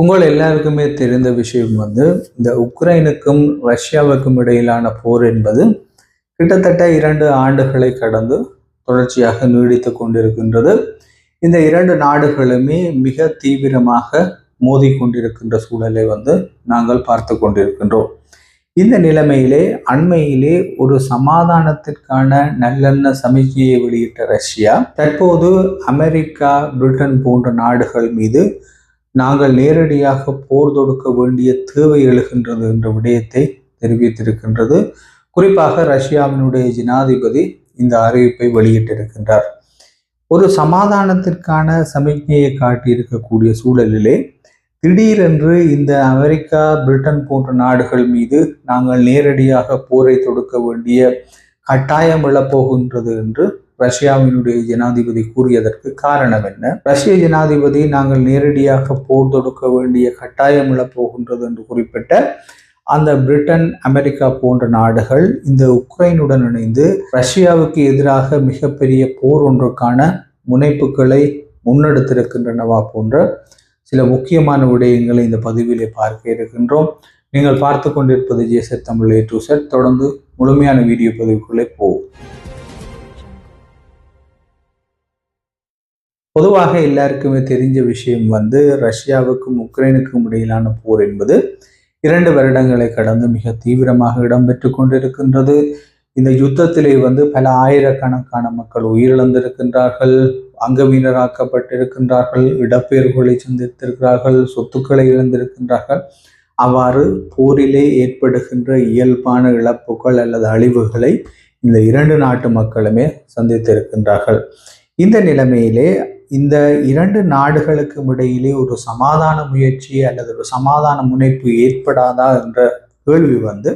உங்கள் எல்லாருக்குமே தெரிந்த விஷயம் வந்து இந்த உக்ரைனுக்கும் ரஷ்யாவுக்கும் இடையிலான போர் என்பது கிட்டத்தட்ட இரண்டு ஆண்டுகளை கடந்து தொடர்ச்சியாக நீடித்து கொண்டிருக்கின்றது. இந்த இரண்டு நாடுகளுமே மிக தீவிரமாக மோதி கொண்டிருக்கின்ற சூழலை வந்து நாங்கள் பார்த்து கொண்டிருக்கின்றோம். இந்த நிலைமையிலே அண்மையிலே ஒரு சமாதானத்திற்கான நல்லெண்ண சமிக்ஞையை வெளியிட்ட ரஷ்யா தற்போது அமெரிக்கா பிரிட்டன் போன்ற நாடுகள் மீது நாங்கள் நேரடியாக போர் தொடுக்க வேண்டிய தேவை எழுகின்றது என்ற விடயத்தை தெரிவித்திருக்கின்றது. குறிப்பாக ரஷ்யாவினுடைய ஜனாதிபதி இந்த அறிவிப்பை வெளியிட்டிருக்கின்றார். ஒரு சமாதானத்திற்கான சமிக்ஞையை காட்டியிருக்கக்கூடிய சூழலிலே திடீரென்று இந்த அமெரிக்கா பிரிட்டன் போன்ற நாடுகள் மீது நாங்கள் நேரடியாக போரை தொடுக்க வேண்டிய கட்டாயம் எழப்போகின்றது என்று ரஷ்யாவினுடைய ஜனாதிபதி கூறியதற்கு காரணம் என்ன? ரஷ்ய ஜனாதிபதி நாங்கள் நேரடியாக போர் தொடுக்க வேண்டிய கட்டாயம் போகின்றது என்று குறிப்பிட்ட அந்த பிரிட்டன் அமெரிக்கா போன்ற நாடுகள் இந்த உக்ரைனுடன் இணைந்து ரஷ்யாவுக்கு எதிராக மிகப்பெரிய போர் ஒன்றுக்கான முனைப்புகளை முன்னெடுத்திருக்கின்றனவா போன்ற சில முக்கியமான விடயங்களை இந்த பதிவிலே பார்க்க இருக்கின்றோம். நீங்கள் பார்த்து கொண்டிருப்பது ஜேசர் தமிழ் ஏ டு செட் தொடர்ந்து முழுமையான வீடியோ பதிவுக்குள்ளே போகும் பொதுவாக எல்லாருக்குமே தெரிஞ்ச விஷயம் வந்து ரஷ்யாவுக்கும் உக்ரைனுக்கும் இடையிலான போர் என்பது இரண்டு வருடங்களை கடந்து மிக தீவிரமாக இடம்பெற்று கொண்டிருக்கின்றது. இந்த யுத்தத்திலே வந்து பல ஆயிரக்கணக்கான மக்கள் உயிரிழந்திருக்கின்றார்கள் அங்கவீனராக்கப்பட்டிருக்கின்றார்கள் இடப்பெயர்வுகளை சந்தித்திருக்கிறார்கள் சொத்துக்களை இழந்திருக்கின்றார்கள். அவ்வாறு போரிலே ஏற்படுகின்ற இயல்பான இழப்புகள் அல்லது அழிவுகளை இந்த இரண்டு நாட்டு மக்களுமே சந்தித்திருக்கின்றார்கள். இந்த நிலைமையிலே இந்த இரண்டு நாடுகளுக்கும் இடையிலே ஒரு சமாதான முயற்சி அல்லது ஒரு சமாதான முனைப்பு ஏற்படாதா என்ற கேள்வி வந்து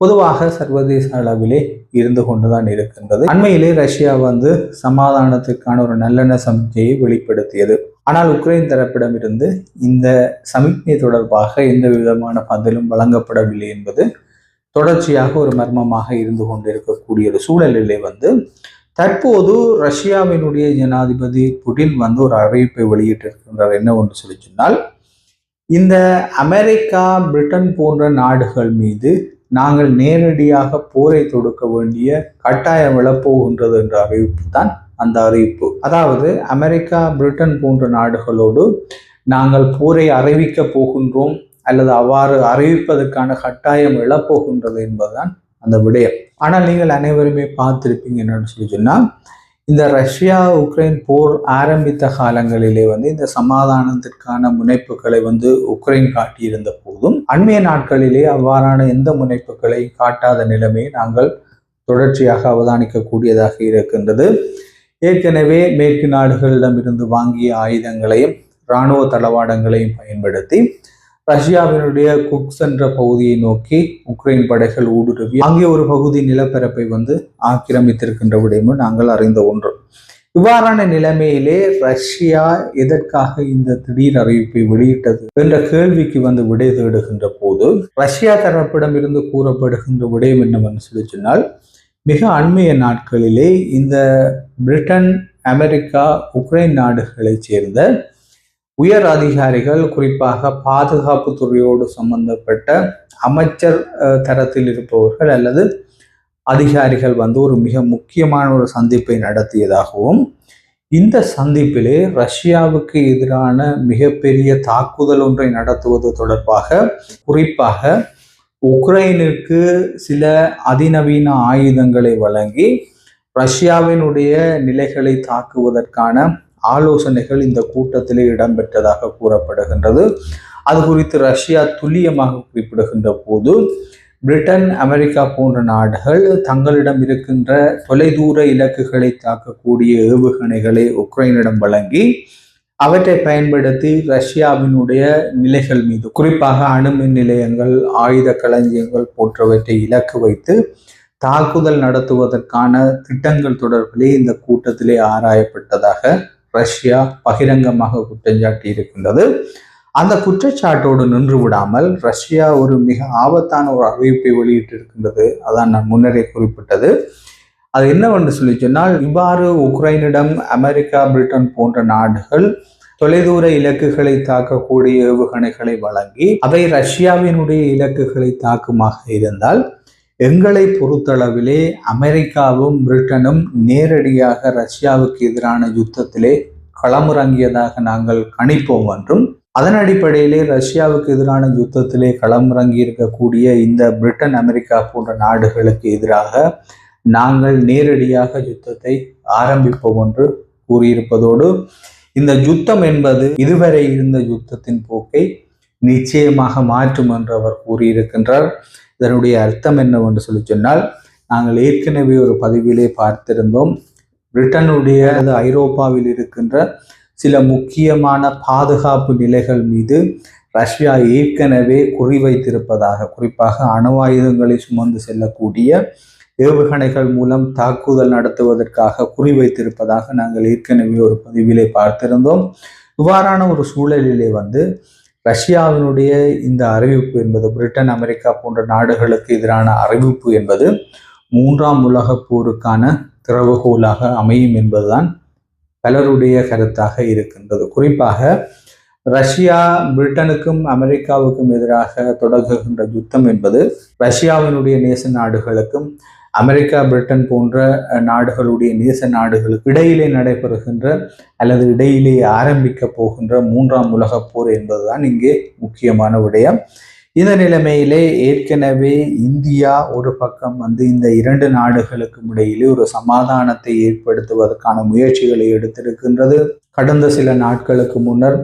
பொதுவாக சர்வதேச அளவிலே இருந்து கொண்டுதான் இருக்கின்றது. அண்மையிலே ரஷ்யா வந்து சமாதானத்துக்கான ஒரு நல்லெண்ண சமிக்ஞையை வெளிப்படுத்தியது. ஆனால் உக்ரைன் தரப்பிடமிருந்து இந்த சமிக்ஞை தொடர்பாக எந்த விதமான பதிலும் வழங்கப்படவில்லை என்பது தொடர்ச்சியாக ஒரு மர்மமாக இருந்து கொண்டிருக்கக்கூடிய ஒரு சூழலிலே வந்து தற்போது ரஷ்யாவினுடைய ஜனாதிபதி புடின் வந்து ஒரு அறிவிப்பை வெளியிட்டிருக்கின்றார். என்ன ஒன்று சொல்லி சொன்னால் இந்த அமெரிக்கா பிரிட்டன் போன்ற நாடுகள் மீது நாங்கள் நேரடியாக போரை தொடுக்க வேண்டிய கட்டாயம் விழப்போகின்றது என்ற அறிவிப்பு தான் அந்த அறிவிப்பு. அதாவது அமெரிக்கா பிரிட்டன் போன்ற நாடுகளோடு நாங்கள் போரை அறிவிக்க போகின்றோம் அல்லது அவ்வாறு அறிவிப்பதற்கான கட்டாயம் விழப்போகின்றது என்பதுதான் அந்த விடயம். ஆனால் நீங்கள் அனைவருமே பார்த்துருப்பீங்க என்னன்னு சொல்லி சொன்னால் இந்த ரஷ்யா உக்ரைன் போர் ஆரம்பித்த காலங்களிலே வந்து இந்த சமாதானத்திற்கான முனைப்புகளை வந்து உக்ரைன் காட்டியிருந்த போதும் அண்மைய நாட்களிலே அவ்வாறான எந்த முனைப்புகளை காட்டாத நிலைமையை நாங்கள் தொடர்ச்சியாக அவதானிக்கக்கூடியதாக இருக்கின்றது. ஏற்கனவே மேற்கு நாடுகளிடமிருந்து வாங்கிய ஆயுதங்களையும் இராணுவ தளவாடங்களையும் பயன்படுத்தி ரஷ்யாவினுடைய குக்ஸ் என்ற பகுதியை நோக்கி உக்ரைன் படைகள் ஊடுருவி அங்கே ஒரு பகுதி நிலப்பரப்பை வந்து ஆக்கிரமித்திருக்கின்ற விடயமும் நாங்கள் அறிந்த ஒன்று. இவ்வாறான நிலைமையிலே ரஷ்யா எதற்காக இந்த திடீர் அறிவிப்பை வெளியிட்டது என்ற கேள்விக்கு வந்து விடை தேடுகின்ற போது ரஷ்யா தரப்பிடம் இருந்து கூறப்படுகின்ற விடயம் என்னவென்று சொல்லி சொன்னால் மிக அண்மைய நாட்களிலே இந்த பிரிட்டன் அமெரிக்கா உக்ரைன் நாடுகளைச் சேர்ந்த உயர் அதிகாரிகள் குறிப்பாக பாதுகாப்பு துறையோடு சம்பந்தப்பட்ட அமைச்சர் தரத்தில் இருப்பவர்கள் அல்லது அதிகாரிகள் வந்து ஒரு மிக முக்கியமான ஒரு சந்திப்பை நடத்தியதாகவும் இந்த சந்திப்பிலே ரஷ்யாவுக்கு எதிரான மிகப்பெரிய தாக்குதல் ஒன்றை நடத்துவது தொடர்பாக குறிப்பாக உக்ரைனுக்கு சில அதிநவீன ஆயுதங்களை வழங்கி ரஷ்யாவினுடைய நிலைகளை தாக்குவதற்கான ஆலோசனைகள் இந்த கூட்டத்திலே இடம்பெற்றதாக கூறப்படுகின்றது. அது குறித்து ரஷ்யா துல்லியமாக குறிப்பிடுகின்ற போது பிரிட்டன் அமெரிக்கா போன்ற நாடுகள் தங்களிடம் இருக்கின்ற தொலைதூர இலக்குகளை தாக்கக்கூடிய ஏவுகணைகளை உக்ரைனிடம் வழங்கி அவற்றை பயன்படுத்தி ரஷ்யாவினுடைய நிலைகள் மீது குறிப்பாக அணுமின் நிலையங்கள் ஆயுத களஞ்சியங்கள் போன்றவற்றை இலக்கு வைத்து தாக்குதல் நடத்துவதற்கான திட்டங்கள் தொடர்பிலே இந்த கூட்டத்திலே ஆராயப்பட்டதாக ரஷ்யா பகிரங்கமாக குற்றஞ்சாட்டி இருக்கின்றது அந்த குற்றச்சாட்டோடு நின்று விடாமல் ரஷ்யா ஒரு மிக ஆபத்தான ஒரு அறிவிப்பை வெளியிட்டிருக்கின்றது. அதான் நான் முன்னரே குறிப்பிட்டது. அது என்னவென்று சொல்லி சொன்னால் இவ்வாறு உக்ரைனிடம் அமெரிக்கா பிரிட்டன் போன்ற நாடுகள் தொலைதூர இலக்குகளை தாக்கக்கூடிய ஏவுகணைகளை வழங்கி அவை ரஷ்யாவினுடைய இலக்குகளை தாக்குமாக இருந்தால் எங்களை பொறுத்தளவிலே அமெரிக்காவும் பிரிட்டனும் நேரடியாக ரஷ்யாவுக்கு எதிரான யுத்தத்திலே களமிறங்கியதாக நாங்கள் கணிப்போம் என்றும் அதன் அடிப்படையிலே ரஷ்யாவுக்கு எதிரான யுத்தத்திலே களமிறங்கி இருக்கக்கூடிய இந்த பிரிட்டன் அமெரிக்கா போன்ற நாடுகளுக்கு எதிராக நாங்கள் நேரடியாக யுத்தத்தை ஆரம்பிப்போம் என்று கூறியிருப்பதோடு இந்த யுத்தம் என்பது இதுவரை இருந்த யுத்தத்தின் போக்கை நிச்சயமாக மாற்றும் என்று அவர் கூறியிருக்கின்றார். இதனுடைய அர்த்தம் என்னவென்று சொல்லி சொன்னால் நாங்கள் ஏற்கனவே ஒரு பதிவிலே பார்த்திருந்தோம். பிரிட்டனுடைய அது ஐரோப்பாவில் இருக்கின்ற சில முக்கியமான பாதுகாப்பு நிலைகள் மீது ரஷ்யா ஏற்கனவே குறிவைத்திருப்பதாக குறிப்பாக அணு ஆயுதங்களை சுமந்து செல்லக்கூடிய ஏவுகணைகள் மூலம் தாக்குதல் நடத்துவதற்காக குறிவைத்திருப்பதாக நாங்கள் ஏற்கனவே ஒரு பதிவிலே பார்த்திருந்தோம். இவ்வாறான ஒரு சூழலிலே வந்து ரஷ்யாவினுடைய இந்த அறிவிப்பு என்பது பிரிட்டன் அமெரிக்கா போன்ற நாடுகளுக்கு எதிரான அறிவிப்பு என்பது மூன்றாம் உலக போருக்கான திறவுகோலாக அமையும் என்பதுதான் பலருடைய கருத்தாக இருக்கின்றது. குறிப்பாக ரஷ்யா பிரிட்டனுக்கும் அமெரிக்காவுக்கும் எதிராக தொடங்குகின்ற யுத்தம் என்பது ரஷ்யாவினுடைய நேச நாடுகளுக்கும் அமெரிக்கா பிரிட்டன் போன்ற நாடுகளுடைய நேச நாடுகளுக்கு இடையிலே நடைபெறுகின்ற அல்லது இடையிலே ஆரம்பிக்க போகின்ற மூன்றாம் உலக போர் என்பதுதான் இங்கே முக்கியமான விடயம். இந்த நிலைமையிலே ஏற்கனவே இந்தியா ஒரு பக்கம் வந்து இந்த இரண்டு நாடுகளுக்கும் இடையிலே ஒரு சமாதானத்தை ஏற்படுத்துவதற்கான முயற்சிகளை எடுத்திருக்கின்றது. கடந்த சில நாட்களுக்கு முன்னர்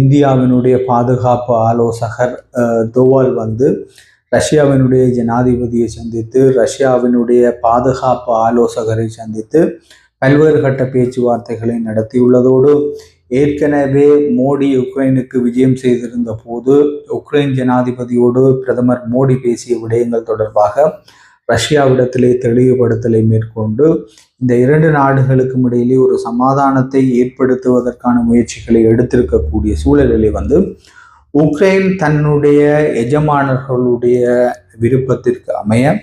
இந்தியாவினுடைய பாதுகாப்பு ஆலோசகர் தோவால் வந்து ரஷ்யாவினுடைய ஜனாதிபதியை சந்தித்து ரஷ்யாவினுடைய பாதுகாப்பு ஆலோசகரை சந்தித்து பல்வேறு கட்ட பேச்சுவார்த்தைகளை நடத்தியுள்ளதோடு ஏற்கனவே மோடி உக்ரைனுக்கு விஜயம் செய்திருந்த போது உக்ரைன் ஜனாதிபதியோடு பிரதமர் மோடி பேசிய விடயங்கள் தொடர்பாக ரஷ்யாவிடத்திலே தெளிவுபடுத்தலை மேற்கொண்டு இந்த இரண்டு நாடுகளுக்கும் இடையிலே ஒரு சமாதானத்தை ஏற்படுத்துவதற்கான முயற்சிகளை எடுத்திருக்கக்கூடிய சூழலிலே வந்து உக்ரைன் தன்னுடைய எஜமானர்களுடைய விருப்பத்திற்கு அமைய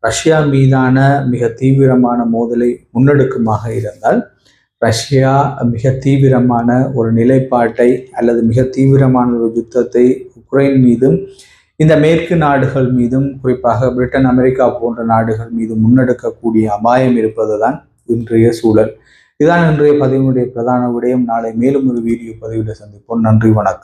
ரஷ்யா மீதான மிக தீவிரமான மோதலை முன்னெடுக்குமாக இருந்தால் ரஷ்யா மிக தீவிரமான ஒரு நிலைப்பாட்டை அல்லது மிக தீவிரமான ஒரு யுத்தத்தை உக்ரைன் மீதும் இந்த மேற்கு நாடுகள் மீதும் குறிப்பாக பிரிட்டன் அமெரிக்கா போன்ற நாடுகள் மீதும் முன்னெடுக்கக்கூடிய அபாயம் இருப்பதுதான் இன்றைய சூழல். இதுதான் இன்றைய பதிவினுடைய பிரதான விடயம். நாளை மேலும் ஒரு வீடியோ பதிவில் சந்திப்போம். நன்றி வணக்கம்.